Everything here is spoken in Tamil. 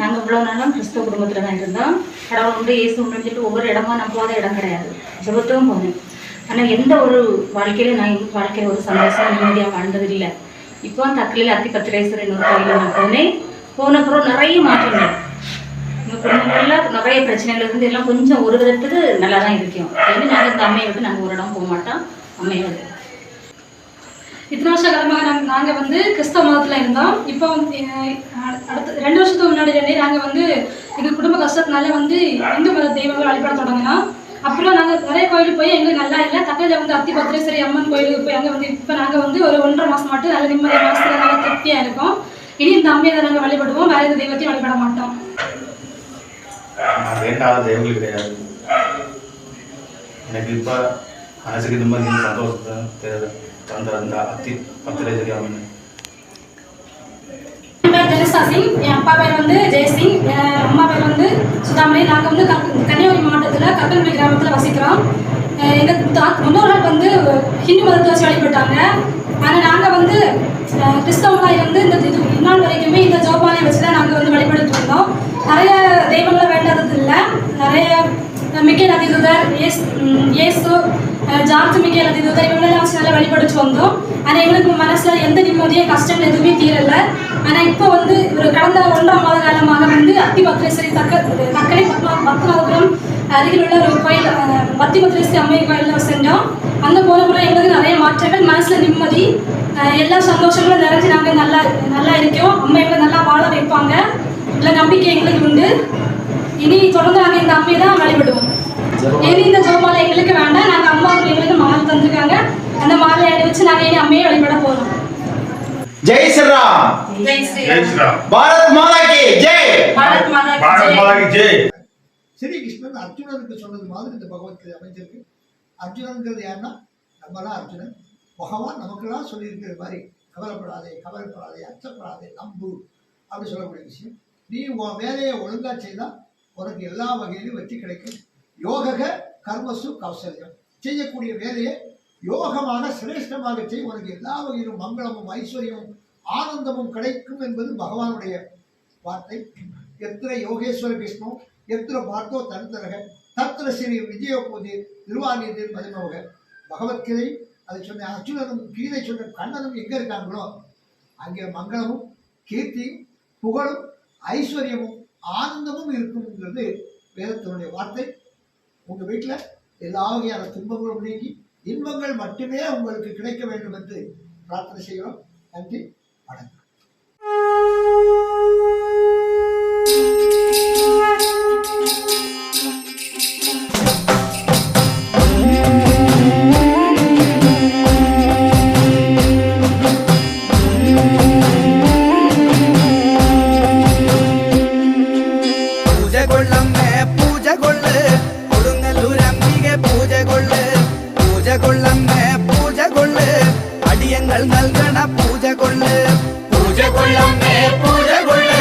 நாங்கள் இவ்வளோ நாளும் கிறிஸ்தவ குடும்பத்தில் தான் இருந்தோம் கடவுள் உண்டு இயேசு உண்டுன்னு சொல்லிட்டு ஒவ்வொரு இடமா நான் போகாத இடம் கிடையாது. ஜெபத்தும் போனேன் ஆனால் எந்த ஒரு வாழ்க்கையிலும் நான் என் வாழ்க்கையில் ஒரு சந்தோஷம் நிம்மதியாக வாழ்ந்தது இல்லை. இப்போ தக்கலையில் அத்தி பத்திரேஸ்வரர் ஒரு கோயிலில் நான் போனேன். போன அப்புறம் நிறைய மாற்றங்கள். எங்கள் குடும்பங்களில் நிறைய பிரச்சனைகள் இருந்து எல்லாம் கொஞ்சம் ஒரு விதத்துக்கு நல்லா தான் இருக்கும் ஏன்னா நாங்கள் இந்த அம்மையை விட்டு நாங்கள் ஒரு இடம் போக மாட்டோம். அம்மையோட. இத்தனை வருஷ காலமாக நாங்கள் நாங்கள் வந்து கிறிஸ்தவ மதத்தில் இருந்தோம். இப்போ வந்து அடுத்து அடுத்த ரெண்டு வருஷத்துக்கு முன்னாடி நாங்கள் வந்து எங்கள் குடும்ப கஷ்டத்தினால வந்து இந்து மத தெய்வங்கள் வழிபட தொடங்கினோம். அப்புறம் நாங்கள் நிறைய கோயிலுக்கு போய் எங்களுக்கு நல்லா இல்லை. தக்கையில் வந்து அத்தி பத்திரேஸ்வரி அம்மன் கோயிலுக்கு போய் அங்கே வந்து இப்போ நாங்கள் வந்து ஒரு ஒன்றரை மாதம் மட்டும் நல்ல நிம்மதியாக மாதத்தில் நல்லா திருப்தியாக இருக்கும். இனி இந்த அம்மையை தான் நாங்கள் வழிபடுவோம். வேறு எந்த தெய்வத்தையும் வழிபட மாட்டோம். தெய்வங்கள் கிடையாது. எனக்கு இப்போ மனசுக்கு நிம்மதி சந்தோஷத்தை தே- தந்த அந்த அத்தி பத்திரை தெரியாமல் என் சிங் என் அப்பா பேர் வந்து ஜெயசிங் என் அம்மா பேர் வந்து சுதாமணி நாங்கள் வந்து கன்னியாகுமரி மாவட்டத்தில் கக்கல்மணி கிராமத்தில் வசிக்கிறோம் எங்கள் தா- முன்னோர்கள் வந்து ஹிந்து மதத்தை வச்சு வழிபட்டாங்க ஆனால் நாங்கள் வந்து கிறிஸ்தவங்களாக இருந்து இந்த இது இந்நாள் வரைக்குமே இந்த ஜோபாலையை வச்சு தான் நாங்கள் வந்து வழிபட்டு வந்தோம் நிறைய தெய்வங்களை வேண்டாதது இல்லை நிறைய ஏசு இயேசு அஹ், ஜார்ஜ் மிக்கேல் அதிதுதர் இவங்களெல்லாம் வச்சு நல்லா வழிபடுச்சு வந்தோம் ஆனால் எங்களுக்கு மனசில் எந்த நிம்மதியும் கஷ்டம் எதுவுமே தீரல ஆனால் இப்போ வந்து ஒரு கடந்த ஒன்றாம் மாத காலமாக வந்து அத்தி பத்ரேஸ்வரி தக்க தக்கரை பத்மா பத்மாபுரம் அருகில் உள்ள ஒரு கோயில் பத்தி பத்ரேஸ்வரி அம்மை கோயிலில் செஞ்சோம் அந்த போன முறை எங்களுக்கு நிறைய மாற்றங்கள் மனசில் நிம்மதி எல்லா சந்தோஷங்களும் நிறைஞ்சு நாங்கள் நல்லா நல்லா இருக்கோம் அம்மா எங்களை நல்லா வாழ வைப்பாங்க இல்லை நம்பிக்கை எங்களுக்கு உண்டு இனி தொடர்ந்து நாங்கள் இந்த அம்மையை தான் வழிபடுவோம் இனி இந்த ஜோமாலை எங்களுக்கு வேண்டாம். நாங்கள் அம்மா எங்களுக்கு மாலை தந்திருக்காங்க. அந்த மாலையை அணிவிச்சு நாங்கள் இனி அம்மையை வழிபட போகிறோம் ஜெய் ஸ்ரீராம். பாரத் மாதா கி ஜெய். பாரத் மாதா கி பாரத் ஜெய். மாதா கி ஜெய். ஸ்ரீ கிருஷ்ணன் அர்ஜுனனுக்கு சொன்னது மாதிரி இந்த பகவத்கீதை அமைஞ்சிருக்கு. அர்ஜுனன்கிறது யாருன்னா நம்ம தான் அர்ஜுனன். பகவான் நமக்கெல்லாம் சொல்லியிருக்கிற மாதிரி கவலைப்படாதே கவலைப்படாதே அச்சப்படாதே நம்பு. அப்படி சொல்லக்கூடிய விஷயம். நீ உன் வேலையை ஒழுங்கா செய்தா உனக்கு எல்லா வகையிலும் வெற்றி கிடைக்கும். யோகக கர்மசு கௌசல்யம். செய்யக்கூடிய வேலையை யோகமாக சிரேஷ்டமாக செய்ய உனக்கு எல்லா வகையிலும் மங்களமும் ஐஸ்வர்யமும் ஆனந்தமும் கிடைக்கும் என்பது பகவானுடைய வார்த்தை. எத்தனை யோகேஸ்வர விஷ்ணு எத்திர பார்த்தோ தனித்தரக தத்திர ஸ்ரீ விஜய பூஜை திருவாணியத்தில் மதிமோக. பகவத்கீதை அதை சொன்ன அர்ஜுனனும் கீதை சொன்ன கண்ணனும் எங்கே இருக்காங்களோ அங்கே மங்களமும் கீர்த்தியும் புகழும் ஐஸ்வர்யமும் ஆனந்தமும் இருக்கும்ங்கிறது வேதத்தினுடைய வார்த்தை. உங்க வீட்டுல எல்லா வகையான துன்பங்களும் நீங்கி இன்பங்கள் மட்டுமே உங்களுக்கு கிடைக்க வேண்டும் என்று பிரார்த்தனை செய்கிறோம். நன்றி வணக்கம். பூஜை கொள்ளு. அடியங்கள் நல்கன பூஜை கொள்ளு. பூஜை கொள்ளமே பூஜை கொள்ளு.